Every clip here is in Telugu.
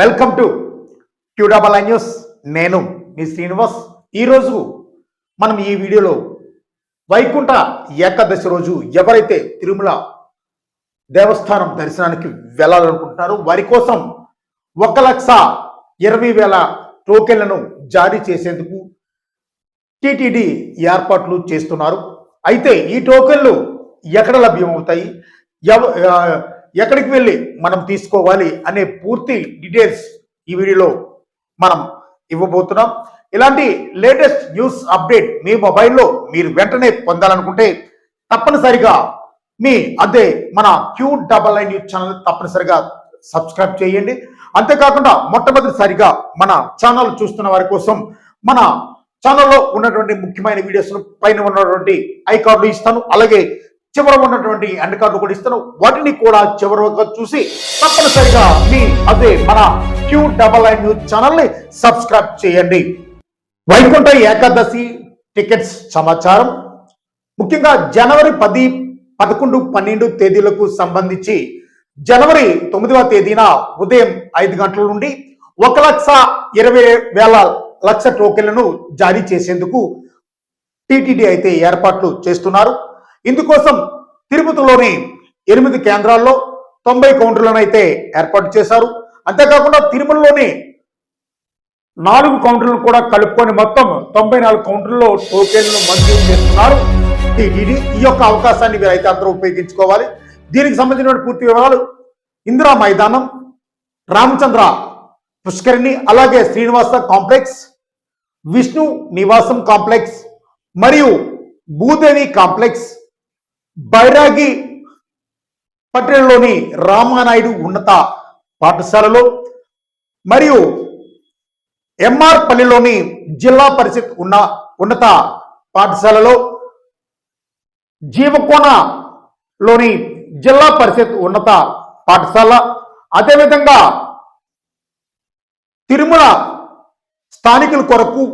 Welcome to Q news. నేను మీ శ్రీనివాస్. ఈరోజు మనం ఈ వీడియోలో వైకుంఠ ఏకాదశి రోజు ఎవరైతే తిరుమల దేవస్థానం దర్శనానికి వెళ్ళాలనుకుంటున్నారో వారి కోసం ఒక లక్ష ఇరవై వేల టోకెన్లను జారీ చేసేందుకు టిటిడి ఏర్పాట్లు చేస్తున్నారు. అయితే ఈ టోకెన్లు ఎక్కడ లభ్యమవుతాయి? ఎవ ఎక్కడికి వెళ్ళి మనం తీసుకోవాలి అనే పూర్తి డీటెయిల్స్ ఈ వీడియోలో మనం ఇవ్వబోతున్నాం. ఇలాంటి లేటెస్ట్ న్యూస్ అప్డేట్ మీ మొబైల్లో మీరు వెంటనే పొందాలనుకుంటే తప్పనిసరిగా మీ అదే మన Q double I news channel తప్పనిసరిగా సబ్స్క్రైబ్ చేయండి. అంతేకాకుండా మొట్టమొదటిసారిగా మన ఛానల్ చూస్తున్న వారి కోసం మన ఛానల్లో ఉన్నటువంటి ముఖ్యమైన వీడియోస్ పైన ఉన్నటువంటి ఐ కార్డులు ఇస్తాను. అలాగే చివర ఉన్నటువంటి ఎండ్ కార్డు కూడా ఇస్తాను. వాటిని కూడా చివరగా చూసి తప్పనిసరిగా మీ అదే మన క్యూ డబల్ ఐ న్యూస్ ఛానల్ని సబ్స్క్రైబ్ చేయండి. వైకుంఠ ఏకాదశి టికెట్స్ సమాచారం. ముఖ్యంగా జనవరి పది పదకొండు పన్నెండు తేదీలకు సంబంధించి జనవరి తొమ్మిదవ తేదీన ఉదయం ఐదు గంటల నుండి ఒక లక్ష ఇరవై వేల లక్ష టోకెన్లను జారీ చేసేందుకు టిటిడి అయితే ఏర్పాట్లు చేస్తున్నారు. ఇందుకోసం తిరుపతిలోని ఎనిమిది కేంద్రాల్లో తొంభై కౌంటర్లను అయితే ఏర్పాటు చేశారు. అంతేకాకుండా తిరుమలలోని నాలుగు కౌంటర్లను కూడా కలుపుకొని మొత్తం తొంభై నాలుగు కౌంటర్లలో టోకెన్లు మంజూరు చేస్తున్నారు. టీటీడీ ఈ యొక్క అవకాశాన్ని అయితే అందరూ ఉపయోగించుకోవాలి. దీనికి సంబంధించిన పూర్తి వివరాలు ఇందిరా మైదానం రామచంద్ర పుష్కరిణి అలాగే శ్రీనివాస కాంప్లెక్స్ విష్ణు నివాసం కాంప్లెక్స్ మరియు భూదేవి కాంప్లెక్స్ బైరాగి పట్టణంలోని రామానాయుడు ఉన్నత పాఠశాలలో మరియు ఎంఆర్ పల్లిలోని జిల్లా పరిషత్ ఉన్న ఉన్నత పాఠశాలలో జీవకోణలోని జిల్లా పరిషత్ ఉన్నత పాఠశాల అదేవిధంగా తిరుమల స్థానికుల కొరకు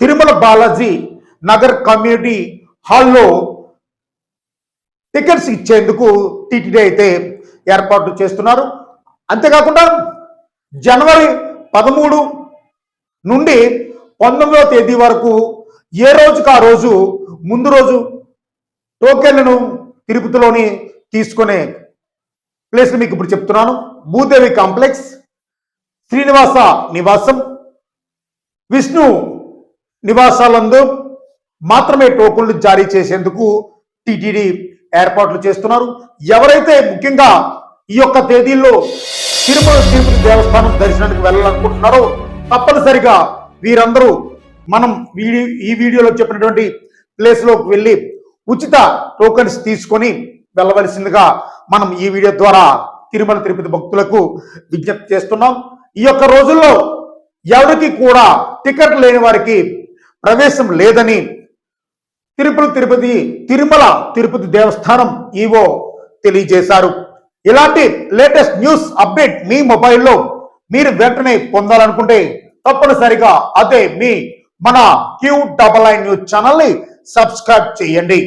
తిరుమల బాలాజీ నగర్ కమ్యూనిటీ హాల్లో టికెట్స్ ఇచ్చేందుకు టీటీడీ అయితే ఏర్పాట్లు చేస్తున్నారు. అంతేకాకుండా జనవరి పదమూడు నుండి పంతొమ్మిదవ తేదీ వరకు ఏ రోజుకు ఆ రోజు ముందు రోజు టోకెన్లను తిరుపతిలోని తీసుకునే ప్లేస్ మీకు ఇప్పుడు చెప్తున్నాను. భూదేవి కాంప్లెక్స్ శ్రీనివాస నివాసం విష్ణు నివాసాలందు మాత్రమే టోకెన్లు జారీ చేసేందుకు టీటీడీ ఏర్పాట్లు చేస్తున్నారు. ఎవరైతే ముఖ్యంగా ఈ యొక్క తేదీల్లో తిరుమల తిరుపతి దేవస్థానం దర్శనానికి వెళ్ళాలనుకుంటున్నారో తప్పనిసరిగా వీరందరూ మనం వీడియో ఈ వీడియోలో చెప్పినటువంటి ప్లేస్లోకి వెళ్ళి ఉచిత టోకన్స్ తీసుకొని వెళ్ళవలసిందిగా మనం ఈ వీడియో ద్వారా తిరుమల తిరుపతి భక్తులకు విజ్ఞప్తి చేస్తున్నాం. ఈ యొక్క రోజుల్లో ఎవరికి కూడా టికెట్ లేని వారికి ప్రవేశం లేదని తిరుపతి తిరుపతి తిరుమల తిరుపతి దేవస్థానం ఈవో తెలియజేశారు. ఇలాంటి లేటెస్ట్ న్యూస్ అప్డేట్ మీ మొబైల్లో మీరు వెంటనే పొందాలనుకుంటే తప్పనిసరిగా అదే మీ మన క్యూ డబల్ ఐ న్యూస్ ఛానల్ని సబ్స్క్రైబ్ చేయండి.